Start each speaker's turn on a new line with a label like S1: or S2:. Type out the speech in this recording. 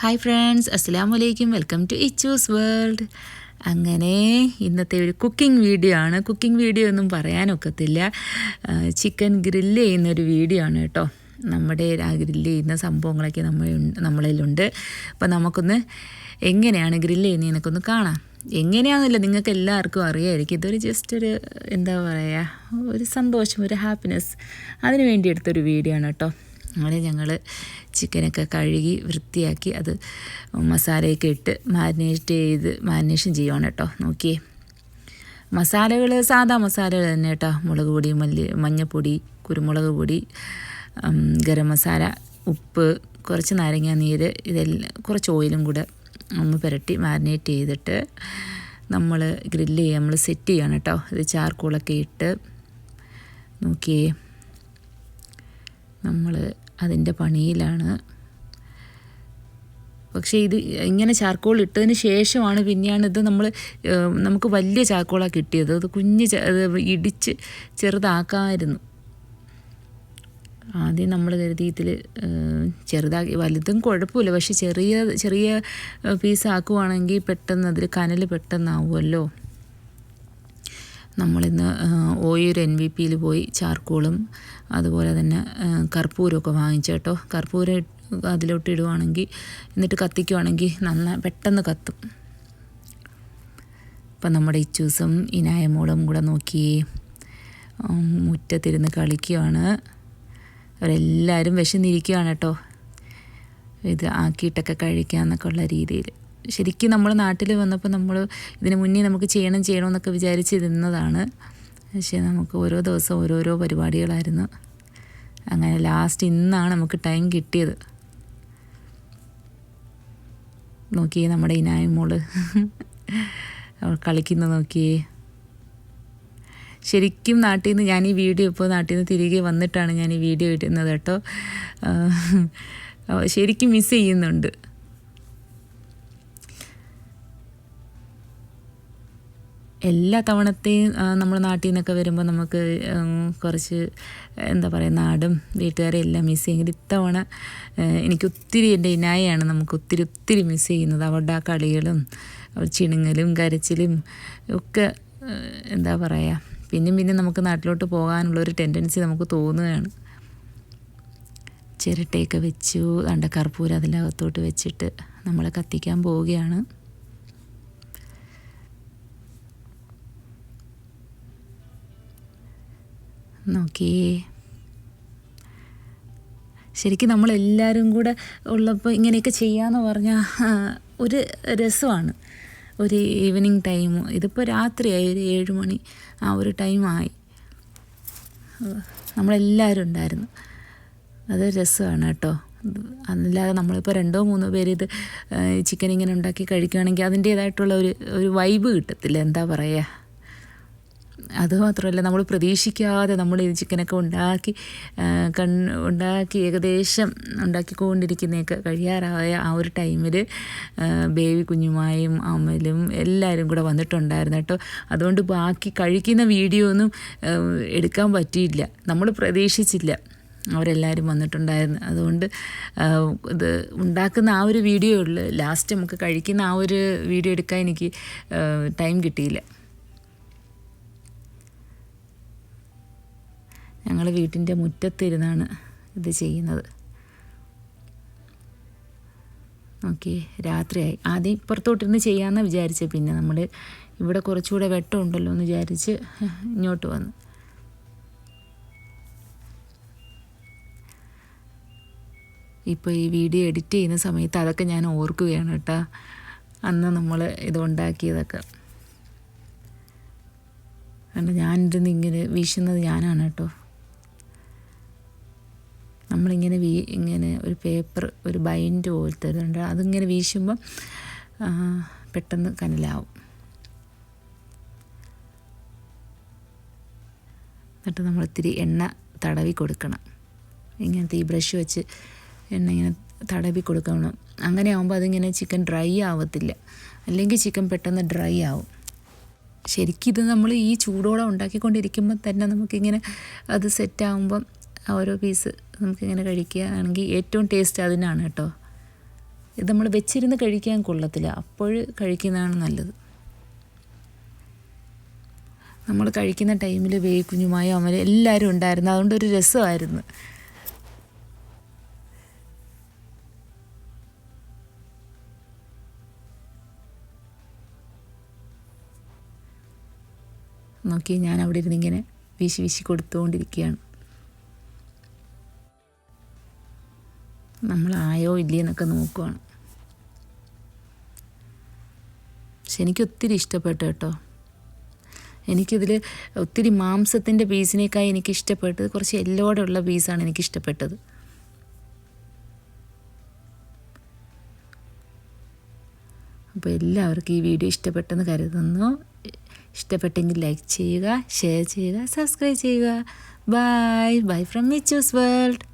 S1: Hi friends അസ്സാം വലൈക്കും welcome to Ichu's world അങ്ങനെ ഇന്നത്തെ ഒരു കുക്കിംഗ് വീഡിയോ ആണ്. കുക്കിംഗ് വീഡിയോ ഒന്നും പറയാനൊക്കത്തില്ല ചിക്കൻ ഗ്രില്ല് ചെയ്യുന്ന ഒരു വീഡിയോ ആണ് കേട്ടോ. നമ്മുടെ ആ ഗ്രില്ല് ചെയ്യുന്ന സംഭവങ്ങളൊക്കെ നമ്മൾ നമ്മളിലുണ്ട്. അപ്പോൾ നമുക്കൊന്ന് എങ്ങനെയാണ് ഗ്രില്ല് ചെയ്യുന്നതിനൊക്കെ ഒന്ന് കാണാം. എങ്ങനെയാണെന്നില്ല നിങ്ങൾക്ക് എല്ലാവർക്കും അറിയായിരിക്കും. ഇതൊരു ജസ്റ്റ് ഒരു എന്താ പറയുക ഒരു സന്തോഷം ഒരു ഹാപ്പിനെസ് അതിന് വേണ്ടി എടുത്തൊരു വീഡിയോ ആണ് കേട്ടോ. അങ്ങനെ ഞങ്ങൾ ചിക്കനൊക്കെ കഴുകി വൃത്തിയാക്കി അത് മസാലയൊക്കെ ഇട്ട് മാരിനേറ്റ് ചെയ്ത് മാരിനേഷൻ ചെയ്യുവാണ് കേട്ടോ. നോക്കിയേ. മസാലകൾ സാധാ മസാലകൾ തന്നെ കേട്ടോ. മുളക് പൊടി മല്ലി മഞ്ഞൾപ്പൊടി കുരുമുളക് പൊടി ഗരം മസാല ഉപ്പ് കുറച്ച് നാരങ്ങ നീര് ഇതെല്ലാം കുറച്ച് ഓയിലും കൂടെ ഒന്ന് പുരട്ടി മാരിനേറ്റ് ചെയ്തിട്ട് നമ്മൾ ഗ്രില്ല് ചെയ്യുക നമ്മൾ സെറ്റ് ചെയ്യണം കേട്ടോ. ഇത് ചാർക്കോളൊക്കെ ഇട്ട് നോക്കിയേ. നമ്മൾ അതിന്റെ പണിയിലാണ്. പക്ഷേ ഇത് ഇങ്ങനെ ചാർക്കോൾ ഇട്ടതിന് ശേഷമാണ് പിന്നെയാണ് ഇത് നമ്മൾ നമുക്ക് വലിയ ചാർക്കോളാണ് കിട്ടിയത്. അത് കുഞ്ഞ് ഇടിച്ച് ചെറുതാക്കാമായിരുന്നു ആദ്യം നമ്മൾ കരുതി ഇതിൽ ചെറുതാക്കി വലുതും കുഴപ്പമില്ല. പക്ഷെ ചെറിയ ചെറിയ പീസാക്കുവാണെങ്കിൽ പെട്ടെന്ന് അതിൽ കനൽ പെട്ടെന്നാവുമല്ലോ. നമ്മളിന്ന് ഓയൂർ എൻ വി പിയിൽ പോയി ചാർക്കോളും അതുപോലെ തന്നെ കർപ്പൂരമൊക്കെ വാങ്ങിച്ചു കേട്ടോ. കർപ്പൂരം അതിലോട്ട് ഇടുവാണെങ്കിൽ എന്നിട്ട് കത്തിക്കുവാണെങ്കിൽ നന്നായി പെട്ടെന്ന് കത്തും. ഇപ്പം നമ്മുടെ ഇച്ചൂസും ഇനായമോളും കൂടെ നോക്കി മുറ്റത്തിരുന്ന് കളിക്കുകയാണ് അവരെല്ലാവരും വിശന്നിരിക്കുകയാണ് കേട്ടോ. ഇത് ആക്കിയിട്ടൊക്കെ കഴിക്കാമെന്നൊക്കെ ഉള്ള രീതിയിൽ ശരിക്കും നമ്മൾ നാട്ടിൽ വന്നപ്പോൾ നമ്മൾ ഇതിനു മുന്നേ നമുക്ക് ചെയ്യണം ചെയ്യണം എന്നൊക്കെ വിചാരിച്ചിരുന്നതാണ് പക്ഷേ നമുക്ക് ഓരോ ദിവസം ഓരോരോ പരിപാടികളായിരുന്നു. അങ്ങനെ ലാസ്റ്റ് ഇന്നാണ് നമുക്ക് ടൈം കിട്ടിയത്. നോക്കിയേ നമ്മുടെ ഇനായ മോൾ. അവൾ കളിക്കുന്ന നോക്കിയേ. ശരിക്കും നാട്ടിൽ നിന്ന് ഞാൻ ഈ വീഡിയോ ഇപ്പോൾ നാട്ടിൽ നിന്ന് തിരികെ വന്നിട്ടാണ് ഞാൻ ഈ വീഡിയോ ഇടുന്നത് കേട്ടോ. ശരിക്കും മിസ് ചെയ്യുന്നുണ്ട്. എല്ലാ തവണത്തെയും നമ്മൾ നാട്ടിൽ നിന്നൊക്കെ വരുമ്പോൾ നമുക്ക് കുറച്ച് എന്താ പറയുക നാടും വീട്ടുകാരെ എല്ലാം മിസ് ചെയ്യും. ഇത്തവണ എനിക്ക് ഒത്തിരി എന്റെ ഇനായാണ് നമുക്ക് ഒത്തിരി ഒത്തിരി മിസ് ചെയ്യുന്നത്. അവരുടെ ആ കളികളും ചിണുങ്ങലും കരച്ചിലും ഒക്കെ എന്താ പറയുക പിന്നെയും പിന്നെ നമുക്ക് നാട്ടിലോട്ട് പോകാനുള്ള ഒരു ടെൻഡൻസി നമുക്ക് തോന്നുകയാണ്. ചിരട്ടയൊക്കെ വെച്ചു അണ്ട കർപ്പൂരം അതിനകത്തോട്ട് വെച്ചിട്ട് നമ്മൾ കത്തിക്കാൻ പോവുകയാണ്. നോക്കിയേ ശരിക്കും നമ്മളെല്ലാവരും കൂടെ ഉള്ളപ്പോൾ ഇങ്ങനെയൊക്കെ ചെയ്യാന്ന് പറഞ്ഞാൽ ഒരു രസമാണ്. ഒരു ഈവനിങ് ടൈം ഇതിപ്പോൾ രാത്രിയായി ഒരു ഏഴ് മണി. ആ ഒരു ടൈമായി നമ്മളെല്ലാവരും ഉണ്ടായിരുന്നു. അത് രസമാണ് കേട്ടോ. അല്ലാതെ നമ്മളിപ്പോൾ രണ്ടോ മൂന്നോ പേര് ഇത് ചിക്കൻ ഇങ്ങനെ ഉണ്ടാക്കി കഴിക്കുകയാണെങ്കിൽ അതിന്റേതായിട്ടുള്ള ഒരു ഒരു വൈബ് കിട്ടത്തില്ല. എന്താ പറയുക അതുമാത്രമല്ല നമ്മൾ പ്രതീക്ഷിക്കാതെ നമ്മൾ ഈ ചിക്കനൊക്കെ ഉണ്ടാക്കി കൺ ഉണ്ടാക്കി ഏകദേശം ഉണ്ടാക്കിക്കൊണ്ടിരിക്കുന്നതൊക്കെ കഴിയാറായ ആ ഒരു ടൈമിൽ ബേബി കുഞ്ഞുമായും അമ്മലും എല്ലാവരും കൂടെ വന്നിട്ടുണ്ടായിരുന്നു കേട്ടോ. അതുകൊണ്ട് ബാക്കി കഴിക്കുന്ന വീഡിയോ ഒന്നും എടുക്കാൻ പറ്റിയില്ല. നമ്മൾ പ്രതീക്ഷിച്ചില്ല അവരെല്ലാവരും വന്നിട്ടുണ്ടായിരുന്നു. അതുകൊണ്ട് ഇത് ഉണ്ടാക്കുന്ന ആ ഒരു വീഡിയോ ഉള്ളു. ലാസ്റ്റ് നമുക്ക് കഴിക്കുന്ന ആ ഒരു വീഡിയോ എടുക്കാൻ എനിക്ക് ടൈം കിട്ടിയില്ല. ഞങ്ങൾ വീട്ടിന്റെ മുറ്റത്തിരുന്നാണ് ഇത് ചെയ്യുന്നത്. ഓക്കെ രാത്രിയായി. ആദ്യം ഇപ്പുറത്തോട്ടിരുന്ന് ചെയ്യാമെന്ന് വിചാരിച്ചത് പിന്നെ നമ്മൾ ഇവിടെ കുറച്ചുകൂടെ വെട്ടമുണ്ടല്ലോ എന്ന് വിചാരിച്ച് ഇങ്ങോട്ട് വന്നു. ഇപ്പോൾ ഈ വീഡിയോ എഡിറ്റ് ചെയ്യുന്ന സമയത്ത് അതൊക്കെ ഞാൻ ഓർക്കുകയാണ് കേട്ടോ. അന്ന് നമ്മൾ ഇത് ഉണ്ടാക്കിയതൊക്കെ. കാരണം ഞാനിരുന്ന് ഇങ്ങനെ വീശുന്നത് ഞാനാണ് കേട്ടോ. നമ്മളിങ്ങനെ വീ ഇങ്ങനെ ഒരു പേപ്പർ ഒരു ബൈൻഡ് പോലത്തെ ഇതുണ്ട്. അതിങ്ങനെ വീശുമ്പം പെട്ടെന്ന് കനലാവും. എന്നിട്ട് നമ്മൾ ഇത്തിരി എണ്ണ തടവി കൊടുക്കണം. ഇങ്ങനത്തെ ഈ ബ്രഷ് വെച്ച് എണ്ണ ഇങ്ങനെ തടവി കൊടുക്കണം. അങ്ങനെ ആകുമ്പോൾ അതിങ്ങനെ ചിക്കൻ ഡ്രൈ ആവത്തില്ല. അല്ലെങ്കിൽ ചിക്കൻ പെട്ടെന്ന് ഡ്രൈ ആവും. ശരിക്കും ഇത് നമ്മൾ ഈ ചൂടോടെ ഉണ്ടാക്കിക്കൊണ്ടിരിക്കുമ്പോൾ തന്നെ നമുക്കിങ്ങനെ അത് സെറ്റാകുമ്പം ഓരോ പീസ് നമുക്കിങ്ങനെ കഴിക്കുകയാണെങ്കിൽ ഏറ്റവും ടേസ്റ്റ് അതിനാണ് കേട്ടോ. ഇത് നമ്മൾ വെച്ചിരുന്ന് കഴിക്കാൻ കൊള്ളത്തില്ല. അപ്പോൾ കഴിക്കുന്നതാണ് നല്ലത്. നമ്മൾ കഴിക്കുന്ന ടൈമിൽ വേ കുഞ്ഞുമായോ അമല എല്ലാവരും ഉണ്ടായിരുന്നു. അതുകൊണ്ട് ഒരു രസമായിരുന്നു. നോക്കി ഞാൻ അവിടെ ഇരുന്നിങ്ങനെ വീശി വീശി കൊടുത്തുകൊണ്ടിരിക്കുകയാണ്. നമ്മളായോ ഇല്ലയെന്നൊക്കെ നോക്കുവാണ്. പക്ഷെ എനിക്ക് ഒത്തിരി ഇഷ്ടപ്പെട്ടു കേട്ടോ. എനിക്കിതിൽ ഒത്തിരി മാംസത്തിന്റെ പീസിനേക്കായി എനിക്ക് ഇഷ്ടപ്പെട്ടത് കുറച്ച് എല്ലോടെ ഉള്ള പീസാണ് എനിക്ക് ഇഷ്ടപ്പെട്ടത് അപ്പോൾ എല്ലാവർക്കും ഈ വീഡിയോ ഇഷ്ടപ്പെട്ടെന്ന് കരുതുന്നു. ഇഷ്ടപ്പെട്ടെങ്കിൽ ലൈക്ക് ചെയ്യുക ഷെയർ ചെയ്യുക സബ്സ്ക്രൈബ് ചെയ്യുക. Bye bye from Michu's world.